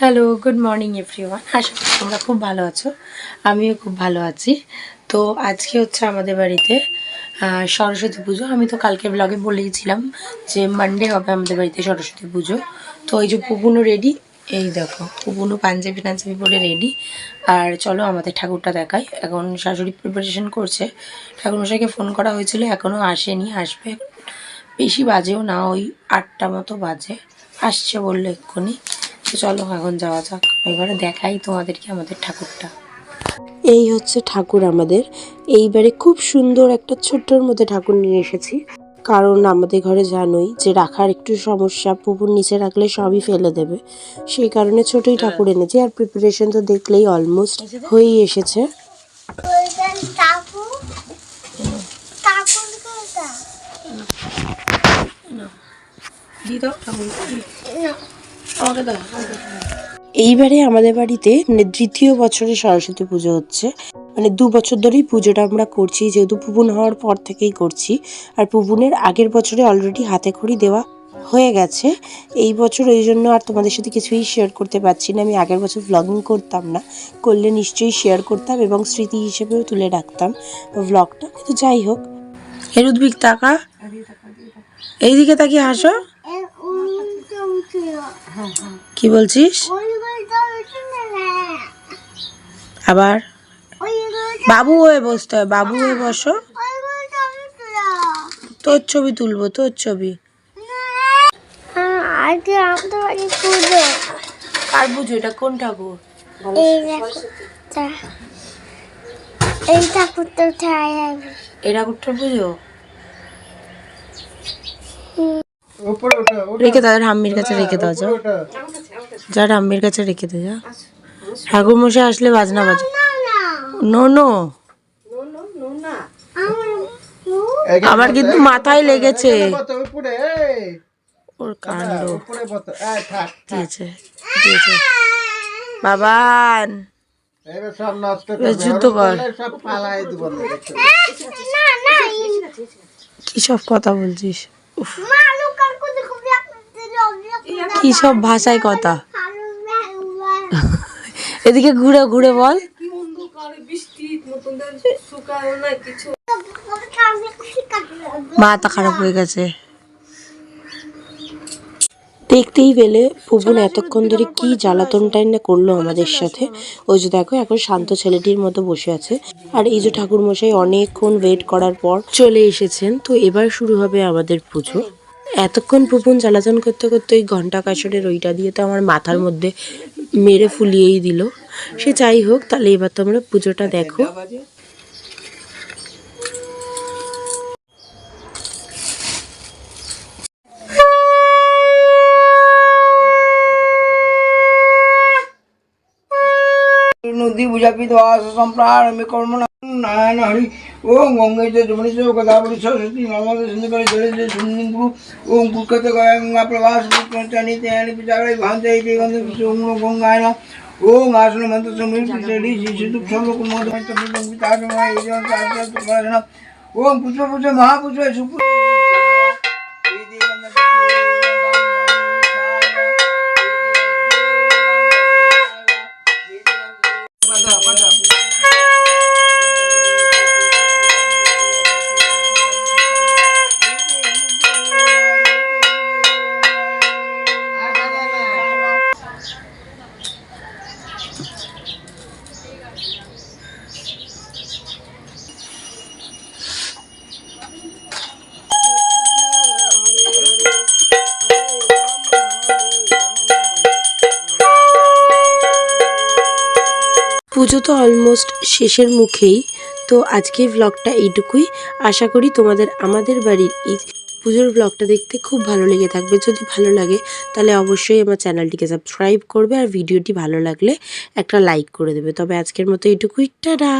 Hello good morning everyone আশা করি তোমরা খুব ভালো আছো। আমিও খুব ভালো আছি। তো আজকে হচ্ছে আমাদের বাড়িতে সরস্বতী পুজো। আমি তো কালকে ব্লগে বলেইছিলাম যে মানডে হবে আমাদের বাড়িতে সরস্বতী পুজো। তো এই যে পুপুনও রেডি এই দেখো পুপুনও পাঞ্জাবি টাঞ্জাবি পরে রেডি আর চলো আমাদের ঠাকুরটা দেখাই। এখন শাশুড়ি প্রিপারেশন করছে। ঠাকুরমশাইকে ফোন করা হয়েছিল এখনও আসেনি, আসবে। বেশি বাজেও না, ওই আটটা মতো বাজে। আসছে বলল এক্ষুনি। তো চলো এখন যাওয়া যাক। এবারে দেখাই তোমাদেরকে আমাদের ঠাকুরটা। এই হচ্ছে ঠাকুর আমাদের। এইবারে খুব সুন্দর একটা ছোট্টর মধ্যে ঠাকুর নিয়ে এসেছি। কারণ আমাদের ঘরে জানোই যে রাখার একটু সমস্যা পুকুর নিচে রাখলে সবই ফেলে দেবে। সেই কারণে ছোটই ঠাকুর এনেছি। আর প্রিপারেশন তো দেখলেই অলমোস্ট হয়েই এসেছে। এইবারে আমাদের বাড়িতে মানে দ্বিতীয় বছরে সরস্বতী পুজো হচ্ছে। মানে দু বছর ধরেই পুজোটা আমরা করছি, যেহেতু পুপুন হওয়ার পর থেকেই করছি। আর পুপুনের আগের বছরে অলরেডি হাতে খড়ি দেওয়া হয়ে গেছে। এই বছর ওই জন্য আর তোমাদের সাথে কিছুই শেয়ার করতে পারছি না। আমি আগের বছর ব্লগিং করতাম না। করলে নিশ্চয়ই শেয়ার করতাম এবং স্মৃতি হিসেবেও তুলে রাখতাম ব্লগটা কিন্তু যাই হোক এর উদ্ভিক টাকা এইদিকে তাকিয়ে হাসো। কি বলছিস? আবার? বাবু হয়ে বসতে হয় বাবু হয়ে বসো। তোর ছবি তুলবো তোর ছবি। কার পুজো এটা কোন ঠাকুর? এই ঠাকুরটা এই ঠাকুরটার পুজো রেখে দাও হাম্মির কাছে রেখে দাও যাও যা হাম্মির কাছে রেখে দে যা ঠাকুর মশাই আসলে বাজনা বাজে না নো নো আমার আমার কিন্তু মাথায় লেগেছে ওর কাণ্ড দিয়েছে দিয়েছে বাবান যুদ্ধ কর সব পালাই দিব না না কি সব কথা বলছিস কি সব ভাষায় কথা? এদিকে ঘুরে ঘুরে বল। মাথা খারাপ হয়ে গেছে। দেখতেই পেলে পুপুন এতক্ষণ ধরে কি জ্বালাতনটাই না করল আমাদের সাথে। ওই যে দেখো, এখন শান্ত ছেলেটির মতো বসে আছে। আর এই যে ঠাকুর মশাই অনেকক্ষণ ওয়েট করার পর চলে এসেছেন। তো এবার শুরু হবে আমাদের পুজো। এতক্ষণ পুপুন জ্বালাতন করতে করতে ওই ঘণ্টা কাশরের ওইটা দিয়ে তো আমার মাথার মধ্যে মেরে ফুলিয়েই দিল। সে যাই হোক, তাহলে এবার তোমরা পুজোটা দেখো। নদী বুঝাপি দাস সম্প্রারম্ভে কর্ম নারায়ণ হরি। ওম গঙ্গে যে যমুনি যে গোদাবরী সরস্বতী নর্মদে সিন্ধু করে জলে যে সুন্দর। ওম কুক্ষত গঙ্গা প্রভাস চানি তেয়ানি পিতাগড়ে ভান্তে এই গন্ধে ওম গঙ্গায় নম। ওম আসন মন্ত্র সমীর পিতরি শিশু দুঃখ সমকুল মধ্যে পিতা সময় এই জন চার ওম পুষ্প পুষ্প মহাপুষ্প সুপুষ্প পুজো তো অলমোস্ট শেষের মুখেই, তো আজকে ব্লগটা এইটুকুই। আশা করি তোমাদের আমাদের বাড়ির এই পুজোর ব্লগটা দেখতে খুব ভালো লেগে থাকবে। যদি ভালো লাগে, তাহলে অবশ্যই আমার চ্যানেলটিকে সাবস্ক্রাইব করবে আর ভিডিওটি ভালো লাগলে একটা লাইক করে দেবে। তবে আজকের মতো এইটুকুই। টাটা!